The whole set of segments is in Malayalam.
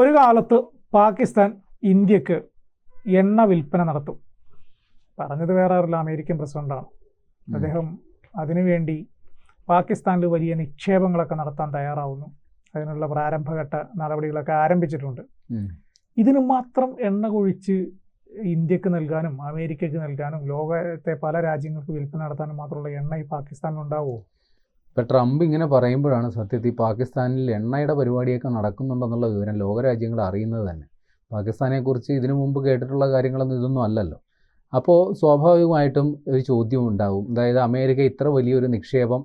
ഒരു കാലത്ത് പാകിസ്ഥാൻ ഇന്ത്യയ്ക്ക് എണ്ണ വിൽപ്പന നടത്തും. പറഞ്ഞത് വേറെ ആരില്ല അമേരിക്കൻ പ്രസിഡന്റാണ്. അദ്ദേഹം അതിനുവേണ്ടി പാകിസ്ഥാനിൽ വലിയ നിക്ഷേപങ്ങളൊക്കെ നടത്താൻ തയ്യാറാവുന്നു. അതിനുള്ള പ്രാരംഭഘട്ട നടപടികളൊക്കെ ആരംഭിച്ചിട്ടുണ്ട്. ഇതിന് മാത്രം എണ്ണ കൊഴിച്ച് ഇന്ത്യയ്ക്ക് നൽകാനും അമേരിക്കക്ക് നൽകാനും ലോകത്തെ പല രാജ്യങ്ങൾക്ക് വിൽപ്പന നടത്താനും മാത്രമുള്ള എണ്ണ ഈ പാകിസ്ഥാനിൽ ഉണ്ടാവുമോ ഇപ്പം ട്രംപ് ഇങ്ങനെ പറയുമ്പോഴാണ് സത്യത്തിൽ പാകിസ്ഥാനിൽ എണ്ണയുടെ പരിപാടിയൊക്കെ നടക്കുന്നുണ്ടെന്നുള്ള വിവരം ലോകരാജ്യങ്ങൾ അറിയുന്നത് തന്നെ. പാകിസ്ഥാനെക്കുറിച്ച് ഇതിനു മുമ്പ് കേട്ടിട്ടുള്ള കാര്യങ്ങളൊന്നും ഇതൊന്നും അല്ലല്ലോ. അപ്പോൾ സ്വാഭാവികമായിട്ടും ഒരു ചോദ്യം ഉണ്ടാവും. അതായത് അമേരിക്ക ഇത്ര വലിയൊരു നിക്ഷേപം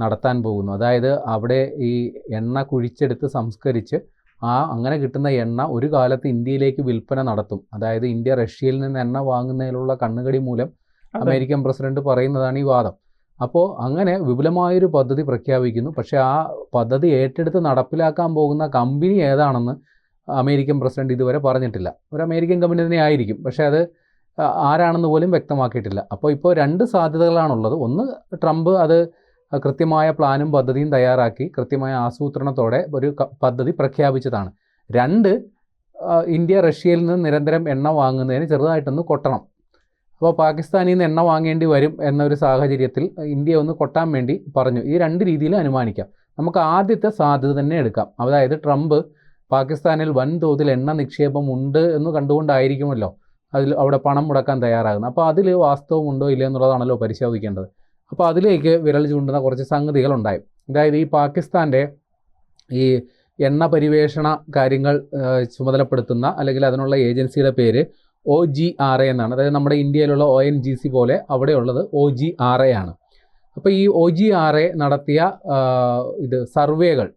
നടത്താൻ പോകുന്നു. അതായത് അവിടെ ഈ എണ്ണ കുഴിച്ചെടുത്ത് സംസ്കരിച്ച് ആ അങ്ങനെ കിട്ടുന്ന എണ്ണ ഒരു കാലത്ത് ഇന്ത്യയിലേക്ക് വിൽപ്പന നടത്തും. അതായത് ഇന്ത്യ റഷ്യയിൽ നിന്ന് എണ്ണ വാങ്ങുന്നതിലുള്ള കണ്ണുകടി മൂലം അമേരിക്കൻ പ്രസിഡന്റ് പറയുന്നതാണ് ഈ വാദം. അപ്പോൾ അങ്ങനെ വിപുലമായൊരു പദ്ധതി പ്രഖ്യാപിക്കുന്നു. പക്ഷേ ആ പദ്ധതി ഏറ്റെടുത്ത് നടപ്പിലാക്കാൻ പോകുന്ന കമ്പനി ഏതാണെന്ന് അമേരിക്കൻ പ്രസിഡന്റ് ഇതുവരെ പറഞ്ഞിട്ടില്ല. ഒരു അമേരിക്കൻ കമ്പനി തന്നെ ആയിരിക്കും. പക്ഷേ അത് ആരാണെന്ന് പോലും വ്യക്തമാക്കിയിട്ടില്ല. അപ്പോൾ ഇപ്പോൾ രണ്ട് സാധ്യതകളാണുള്ളത്. ഒന്ന് ട്രംപ് അത് കൃത്യമായ പ്ലാനും പദ്ധതിയും തയ്യാറാക്കി കൃത്യമായ ആസൂത്രണത്തോടെ ഒരു പദ്ധതി പ്രഖ്യാപിച്ചതാണ്. രണ്ട് ഇന്ത്യ റഷ്യയിൽ നിന്ന് നിരന്തരം എണ്ണ വാങ്ങുന്നതിന് ചെറുതായിട്ടൊന്ന് കൊട്ടണം. അപ്പോൾ പാകിസ്ഥാനിൽ നിന്ന് എണ്ണ വാങ്ങേണ്ടി വരും എന്നൊരു സാഹചര്യത്തിൽ ഇന്ത്യ ഒന്ന് കൊട്ടാൻ വേണ്ടി പറഞ്ഞു. ഈ രണ്ട് രീതിയിൽ അനുമാനിക്കാം. നമുക്ക് ആദ്യത്തെ സാധ്യത തന്നെ എടുക്കാം. അതായത് ട്രംപ് പാകിസ്ഥാനിൽ വൻതോതിൽ എണ്ണ നിക്ഷേപം ഉണ്ട് എന്ന് കണ്ടുകൊണ്ടായിരിക്കുമല്ലോ അതിൽ അവിടെ പണം മുടക്കാൻ തയ്യാറാകുന്നത്. അപ്പോൾ അതിൽ വാസ്തവമുണ്ടോ ഇല്ല എന്നുള്ളതാണല്ലോ പരിശോധിക്കേണ്ടത്. അപ്പോൾ അതിലേക്ക് വിരൽ ചൂണ്ടുന്ന കുറച്ച് സംഗതികളുണ്ടായി. അതായത് ഈ പാകിസ്ഥാന്റെ ഈ എണ്ണ പരിവേഷണ കാര്യങ്ങൾ ചുമതലപ്പെടുത്തുന്ന അല്ലെങ്കിൽ അതിനുള്ള ഏജൻസിയുടെ പേര് ഒ ജി ആർ എ എന്നാണ്. അതായത് നമ്മുടെ ഇന്ത്യയിലുള്ള ഒ എൻ ജി സി പോലെ അവിടെയുള്ളത് ഒ ജി ആർ എ ആണ്. അപ്പോൾ ഈ ഒ ജി ആർ എ നടത്തിയ ഇത് സർവേകൾ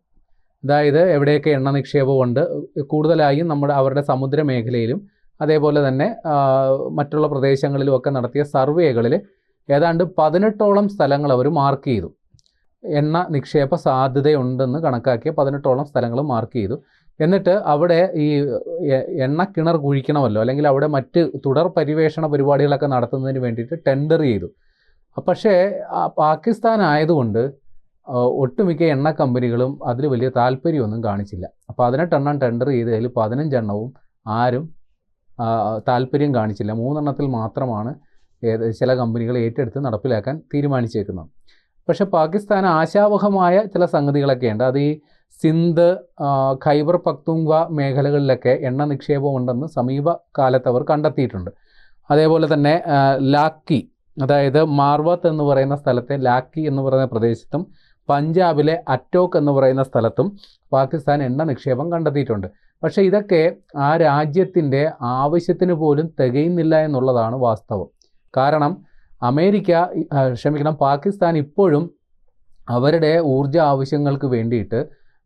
അതായത് എവിടെയൊക്കെ എണ്ണ നിക്ഷേപമുണ്ട് കൂടുതലായും നമ്മുടെ അവരുടെ സമുദ്ര മേഖലയിലും അതേപോലെ തന്നെ മറ്റുള്ള പ്രദേശങ്ങളിലുമൊക്കെ നടത്തിയ സർവേകളിൽ ഏതാണ്ട് പതിനെട്ടോളം സ്ഥലങ്ങൾ അവർ മാർക്ക് ചെയ്തു. എണ്ണ നിക്ഷേപ സാധ്യതയുണ്ടെന്ന് കണക്കാക്കിയ പതിനെട്ടോളം സ്ഥലങ്ങൾ മാർക്ക് ചെയ്തു. എന്നിട്ട് അവിടെ ഈ എണ്ണ കിണർ കുഴിക്കണമല്ലോ അല്ലെങ്കിൽ അവിടെ മറ്റ് തുടർ പരിവേഷണ പരിപാടികളൊക്കെ നടത്തുന്നതിന് വേണ്ടിയിട്ട് ടെൻഡർ ചെയ്തു. പക്ഷേ പാകിസ്ഥാൻ ആയതുകൊണ്ട് ഒട്ടുമിക്ക എണ്ണ കമ്പനികളും അതിൽ വലിയ താല്പര്യമൊന്നും കാണിച്ചില്ല. പതിനെട്ടെണ്ണം ടെൻഡർ ചെയ്തതിൽ പതിനഞ്ചെണ്ണവും ആരും താല്പര്യം കാണിച്ചില്ല. മൂന്നെണ്ണത്തിൽ മാത്രമാണ് ചില കമ്പനികൾ ഏറ്റെടുത്ത് നടപ്പിലാക്കാൻ തീരുമാനിച്ചേക്കുന്നത്. പക്ഷേ പാകിസ്ഥാൻ ആശാവഹമായ ചില സംഗതികളൊക്കെ ഉണ്ട്. അത് ഈ സിന്ധ് ഖൈബർ പക്തുങ്വ മേഖലകളിലൊക്കെ എണ്ണ നിക്ഷേപമുണ്ടെന്ന് സമീപ കാലത്ത് അവർ കണ്ടെത്തിയിട്ടുണ്ട്. അതേപോലെ തന്നെ ലാക്കി അതായത് മാർവത്ത് എന്ന് പറയുന്ന സ്ഥലത്തെ ലാക്കി എന്ന് പറയുന്ന പ്രദേശത്തും പഞ്ചാബിലെ അറ്റോക്ക് എന്ന് പറയുന്ന സ്ഥലത്തും പാകിസ്ഥാൻ എണ്ണ നിക്ഷേപം കണ്ടെത്തിയിട്ടുണ്ട്. പക്ഷേ ഇതൊക്കെ ആ രാജ്യത്തിന്റെ ആവശ്യത്തിന് പോലും തികയുന്നില്ല എന്നുള്ളതാണ് വാസ്തവം. കാരണം അമേരിക്ക ക്ഷമിക്കണം പാകിസ്ഥാൻ ഇപ്പോഴും അവരുടെ ഊർജ ആവശ്യങ്ങൾക്ക് വേണ്ടിയിട്ട്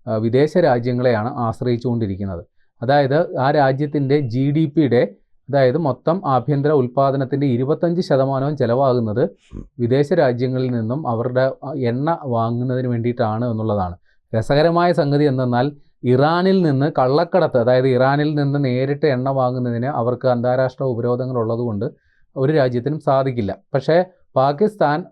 വിദേശ രാജ്യങ്ങളെയാണ് ആശ്രയിച്ചുകൊണ്ടിരിക്കുന്നത്. അതായത് ആ രാജ്യത്തിന്റെ ജി ഡി പിയുടെ അതായത് മൊത്തം ആഭ്യന്തര ഉൽപ്പാദനത്തിന്റെ ഇരുപത്തഞ്ച് ശതമാനവും ചിലവാകുന്നത് വിദേശ രാജ്യങ്ങളിൽ നിന്നും അവരുടെ എണ്ണ വാങ്ങുന്നതിന് വേണ്ടിയിട്ടാണ് എന്നുള്ളതാണ്. രസകരമായ സംഗതി എന്തെന്നാൽ ഇറാനിൽ നിന്ന് കള്ളക്കടത്ത് അതായത് ഇറാനിൽ നിന്ന് നേരിട്ട് എണ്ണ വാങ്ങുന്നതിന് അവർക്ക് അന്താരാഷ്ട്ര ഉപരോധങ്ങൾ ഉള്ളതുകൊണ്ട് ഒരു രാജ്യത്തിനും സാധിക്കില്ല. പക്ഷേ പാകിസ്ഥാൻ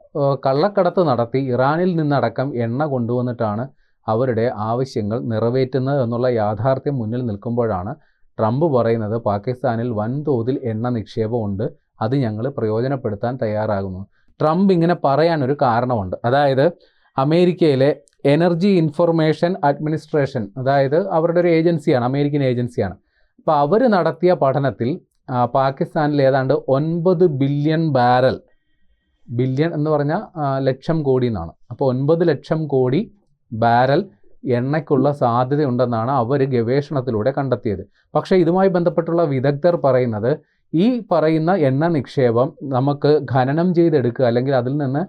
കള്ളക്കടത്ത് നടത്തി ഇറാനിൽ നിന്നടക്കം എണ്ണ കൊണ്ടുവന്നിട്ടാണ് അവരുടെ ആവശ്യങ്ങൾ നിറവേറ്റുന്നത് എന്നുള്ള യാഥാർത്ഥ്യം മുന്നിൽ നിൽക്കുമ്പോഴാണ് ട്രംപ് പറയുന്നത് പാകിസ്ഥാനിൽ വൻതോതിൽ എണ്ണ നിക്ഷേപമുണ്ട് അത് ഞങ്ങൾ പ്രയോജനപ്പെടുത്താൻ തയ്യാറാകുന്നു. ട്രംപ് ഇങ്ങനെ പറയാൻ ഒരു കാരണമുണ്ട്. അതായത് അമേരിക്കയിലെ എനർജി ഇൻഫർമേഷൻ അഡ്മിനിസ്ട്രേഷൻ അതായത് അവരുടെ ഒരു ഏജൻസിയാണ് അമേരിക്കൻ ഏജൻസിയാണ്. അപ്പോൾ അവർ നടത്തിയ പഠനത്തിൽ പാകിസ്ഥാനിൽ ഏതാണ്ട് ഒൻപത് ബില്യൺ ബാരൽ ബില്യൺ എന്ന് പറഞ്ഞാൽ ലക്ഷം കോടി എന്നാണ് അപ്പോൾ ഒൻപത് ലക്ഷം കോടി ബാരൽ എണ്ണയ്ക്കുള്ള സാധ്യതയുണ്ടെന്നാണ് അവർ ഗവേഷണത്തിലൂടെ കണ്ടെത്തിയത് പക്ഷേ ഇതുമായി ബന്ധപ്പെട്ടുള്ള വിദഗ്ധർ പറയുന്നത് ഈ പറയുന്ന എണ്ണ നിക്ഷേപം നമുക്ക് ഖനനം ചെയ്തെടുക്കുക അല്ലെങ്കിൽ അതിൽ നിന്ന്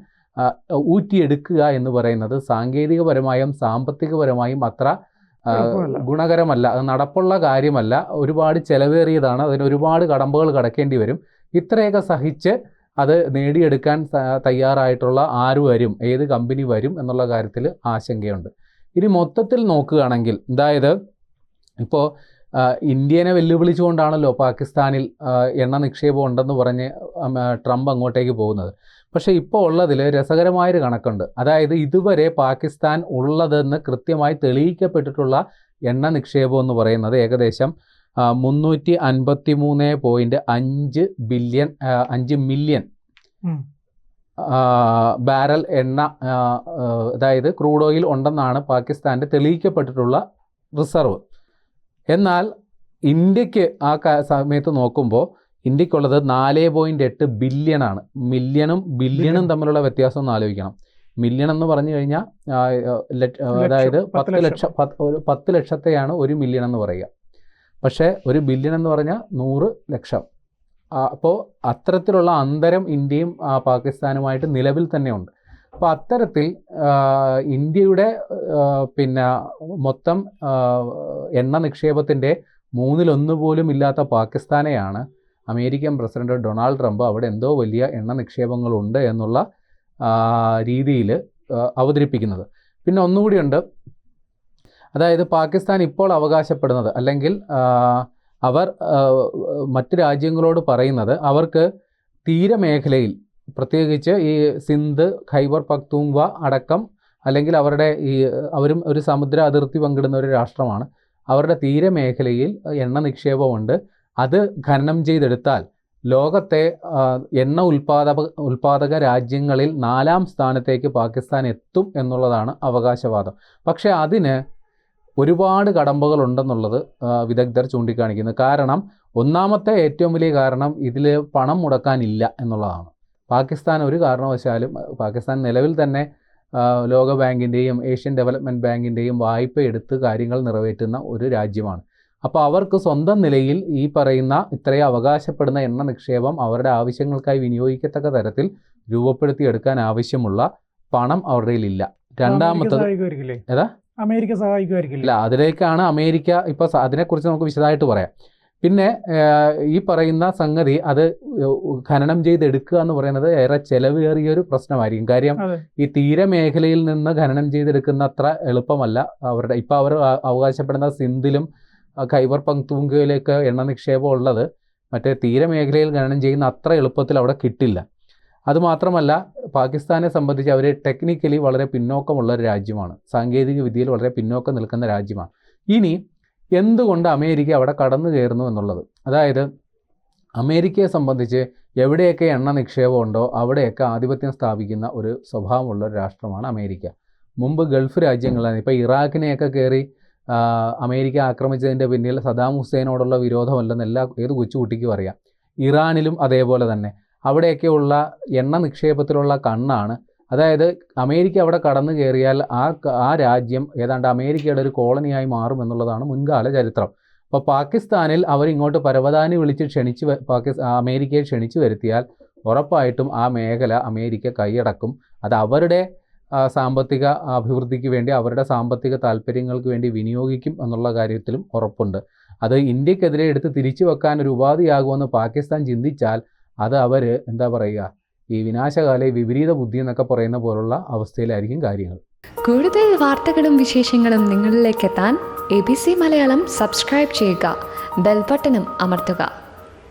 ഊറ്റിയെടുക്കുക എന്ന് പറയുന്നത് സാങ്കേതികപരമായും സാമ്പത്തികപരമായും അത്ര. ഗുണകരമല്ല. അത് നടപ്പുള്ള കാര്യമല്ല. ഒരുപാട് ചെലവേറിയതാണ്. അതിന് ഒരുപാട് കടമ്പകൾ കടക്കേണ്ടി വരും. ഇത്രയൊക്കെ സഹിച്ച് അത് നേടിയെടുക്കാൻ തയ്യാറായിട്ടുള്ള ആര് വരും? ഏത് കമ്പനി വരും? എന്നുള്ള കാര്യത്തിൽ ആശങ്കയുണ്ട്. ഇനി മൊത്തത്തിൽ നോക്കുകയാണെങ്കിൽ അതായത് ഇപ്പോൾ ഇന്ത്യനെ വെല്ലുവിളിച്ചുകൊണ്ടാണല്ലോ പാകിസ്ഥാനിൽ എണ്ണ നിക്ഷേപം ഉണ്ടെന്ന് പറഞ്ഞ് ട്രംപ് അങ്ങോട്ടേക്ക് പോകുന്നത്. പക്ഷേ ഇപ്പോൾ ഉള്ളതിൽ രസകരമായൊരു കണക്കുണ്ട്. അതായത് ഇതുവരെ പാകിസ്ഥാൻ ഉള്ളതെന്ന് കൃത്യമായി തെളിയിക്കപ്പെട്ടിട്ടുള്ള എണ്ണ നിക്ഷേപം എന്ന് പറയുന്നത് ഏകദേശം മുന്നൂറ്റി അൻപത്തി മൂന്ന് പോയിന്റ് അഞ്ച് ബില്യൺ അഞ്ച് മില്യൺ ബാരൽ എണ്ണ അതായത് ക്രൂഡ് ഓയിൽ ഉണ്ടെന്നാണ് പാകിസ്ഥാന്റെ തെളിയിക്കപ്പെട്ടിട്ടുള്ള റിസർവ്. എന്നാൽ ഇന്ത്യയ്ക്ക് ആ സമയത്ത് നോക്കുമ്പോൾ ഇന്ത്യക്കുള്ളത് നാല് പോയിന്റ് എട്ട് ബില്യൺ ആണ്. മില്യണും ബില്യണും തമ്മിലുള്ള വ്യത്യാസം ഒന്ന് ആലോചിക്കണം. മില്യൺ എന്ന് പറഞ്ഞു കഴിഞ്ഞാൽ അതായത് പത്ത് ലക്ഷം. പത്ത് ലക്ഷത്തെയാണ് ഒരു മില്യൺ എന്ന് പറയുക. പക്ഷേ ഒരു ബില്യൺ എന്ന് പറഞ്ഞാൽ നൂറ് ലക്ഷം. അപ്പോൾ അത്തരത്തിലുള്ള അന്തരം ഇന്ത്യയും പാകിസ്ഥാനുമായിട്ട് നിലവിൽ തന്നെയുണ്ട് അപ്പോൾ അത്തരത്തിൽ ഇന്ത്യയുടെ പിന്നെ മൊത്തം എണ്ണ നിക്ഷേപത്തിന്റെ മൂന്നിലൊന്ന് പോലും ഇല്ലാത്ത പാകിസ്ഥാനെയാണ് അമേരിക്കൻ പ്രസിഡന്റ് ഡൊണാൾഡ് ട്രംപ് അവിടെ എന്തോ വലിയ എണ്ണ നിക്ഷേപങ്ങളുണ്ട് എന്നുള്ള രീതിയിൽ അവതരിപ്പിക്കുന്നത്. പിന്നെ ഒന്നുകൂടിയുണ്ട് അതായത് പാകിസ്ഥാൻ ഇപ്പോൾ അവകാശപ്പെടുന്നത് അല്ലെങ്കിൽ അവർ മറ്റ് രാജ്യങ്ങളോട് പറയുന്നത് അവർക്ക് തീരമേഖലയിൽ പ്രത്യേകിച്ച് ഈ സിന്ധ് ഖൈബർ പക്തൂങ്വ അടക്കം അല്ലെങ്കിൽ അവരുടെ ഈ അവരും ഒരു സമുദ്ര അതിർത്തി പങ്കിടുന്ന ഒരു രാഷ്ട്രമാണ്. അവരുടെ തീരമേഖലയിൽ എണ്ണ നിക്ഷേപമുണ്ട്. അത് ഖനനം ചെയ്തെടുത്താൽ ലോകത്തെ എണ്ണ ഉൽപാദക ഉൽപാദക രാജ്യങ്ങളിൽ നാലാം സ്ഥാനത്തേക്ക് പാകിസ്ഥാൻ എത്തും എന്നുള്ളതാണ് അവകാശവാദം. പക്ഷേ അതിന് ഒരുപാട് കടമ്പകളുണ്ടെന്നുള്ളത് വിദഗ്ധർ ചൂണ്ടിക്കാണിക്കുന്നു. കാരണം ഒന്നാമത്തെ ഏറ്റവും വലിയ കാരണം ഇതിൽ പണം മുടക്കാനില്ല എന്നുള്ളതാണ്. പാകിസ്ഥാൻ ഒരു കാരണവശാലും പാകിസ്ഥാൻ നിലവിൽ തന്നെ ലോകബാങ്കിന്റെയും ലോക ബാങ്കിന്റെയും ഏഷ്യൻ ഡെവലപ്മെന്റ് ബാങ്കിന്റെയും വായ്പ എടുത്ത് കാര്യങ്ങൾ നിറവേറ്റുന്ന ഒരു രാജ്യമാണ്. അപ്പോൾ അവർക്ക് സ്വന്തം നിലയിൽ ഈ പറയുന്ന ഇത്രയും അവകാശപ്പെടുന്ന എണ്ണ നിക്ഷേപം അവരുടെ ആവശ്യങ്ങൾക്കായി വിനിയോഗിക്കത്തക്ക തരത്തിൽ രൂപപ്പെടുത്തിയെടുക്കാൻ ആവശ്യമുള്ള പണം അവരുടെ കയ്യിലില്ല അമേരിക്ക രണ്ടാമത്തത് ഏതാ? അമേരിക്ക സഹായിക്കുമായിരിക്കില്ല? ഇല്ല അതിലേക്കാണ് അമേരിക്ക ഇപ്പോൾ അതിനെക്കുറിച്ച് നമുക്ക് വിശദമായിട്ട് പറയാം. പിന്നെ ഈ പറയുന്ന സംഗതി അത് ഖനനം ചെയ്തെടുക്കുക എന്ന് പറയുന്നത് ഏറെ ചെലവേറിയൊരു പ്രശ്നമായിരിക്കും. കാര്യം ഈ തീരമേഖലയിൽ നിന്ന് ഖനനം ചെയ്തെടുക്കുന്ന അത്ര എളുപ്പമല്ല അവരുടെ ഇപ്പോൾ അവർ അവകാശപ്പെടുന്ന സിന്ധിലും ഖൈബർ പങ്ക്തുങ്കയിലേക്ക് എണ്ണ നിക്ഷേപം ഉള്ളത് മറ്റേ തീരമേഖലയിൽ ഖനനം ചെയ്യുന്ന അത്ര എളുപ്പത്തിൽ അവിടെ കിട്ടില്ല. അതുമാത്രമല്ല പാകിസ്ഥാനെ സംബന്ധിച്ച് അവർ ടെക്നിക്കലി വളരെ പിന്നോക്കമുള്ള ഒരു രാജ്യമാണ്. സാങ്കേതിക വിദ്യയിൽ വളരെ പിന്നോക്കം നിൽക്കുന്ന രാജ്യമാണ്. ഇനി എന്തുകൊണ്ട് അമേരിക്ക അവിടെ കടന്നു കയറുന്നു എന്നുള്ളത്? അതായത് അമേരിക്കയെ സംബന്ധിച്ച് എവിടെയൊക്കെ എണ്ണ നിക്ഷേപമുണ്ടോ അവിടെയൊക്കെ ആധിപത്യം സ്ഥാപിക്കുന്ന ഒരു സ്വഭാവമുള്ള ഒരു രാഷ്ട്രമാണ് അമേരിക്ക. മുമ്പ് ഗൾഫ് രാജ്യങ്ങളാണ്. ഇപ്പോൾ ഇറാഖിനെയൊക്കെ കയറി അമേരിക്ക ആക്രമിച്ചതിന്റെ പിന്നിൽ സദാം ഹുസൈനോടുള്ള വിരോധമല്ലെന്ന് എല്ലാ ഏത് കൊച്ചുകുട്ടിക്കും അറിയാം. ഇറാനിലും അതേപോലെ തന്നെ. അവിടെയൊക്കെയുള്ള എണ്ണ നിക്ഷേപത്തിലുള്ള കണ്ണാണ്. അതായത് അമേരിക്ക അവിടെ കടന്നു കയറിയാൽ ആ ആ രാജ്യം ഏതാണ്ട് അമേരിക്കയുടെ ഒരു കോളനിയായി മാറും എന്നുള്ളതാണ് മുൻകാല ചരിത്രം. അപ്പോൾ പാകിസ്ഥാനിൽ അവരിങ്ങോട്ട് പരവതാനി വിളിച്ച് ക്ഷണിച്ച് പാകിസ്ഥാൻ അമേരിക്കയെ ക്ഷണിച്ചു വരുത്തിയാൽ ഉറപ്പായിട്ടും ആ മേഖല അമേരിക്ക കൈയടക്കും. അത് അവരുടെ സാമ്പത്തിക അഭിവൃദ്ധിക്ക് വേണ്ടി അവരുടെ സാമ്പത്തിക താല്പര്യങ്ങൾക്ക് വേണ്ടി വിനിയോഗിക്കും എന്നുള്ള കാര്യത്തിലും ഉറപ്പുണ്ട്. അത് ഇന്ത്യക്കെതിരെ എടുത്ത് തിരിച്ചു വെക്കാൻ ഒരു ഉപാധിയാകുമെന്ന് പാകിസ്ഥാൻ ചിന്തിച്ചാൽ അത് അവർ എന്താ പറയുക ഈ വിനാശകാല വിപരീത ബുദ്ധി എന്നൊക്കെ പറയുന്ന പോലുള്ള അവസ്ഥയിലായിരിക്കും കാര്യങ്ങൾ. കൂടുതൽ വാർത്തകളും വിശേഷങ്ങളും നിങ്ങളിലേക്ക് എത്താൻ A B C Malayalam subscribe ചെയ്യുക ബെൽബട്ടനും അമർത്തുക.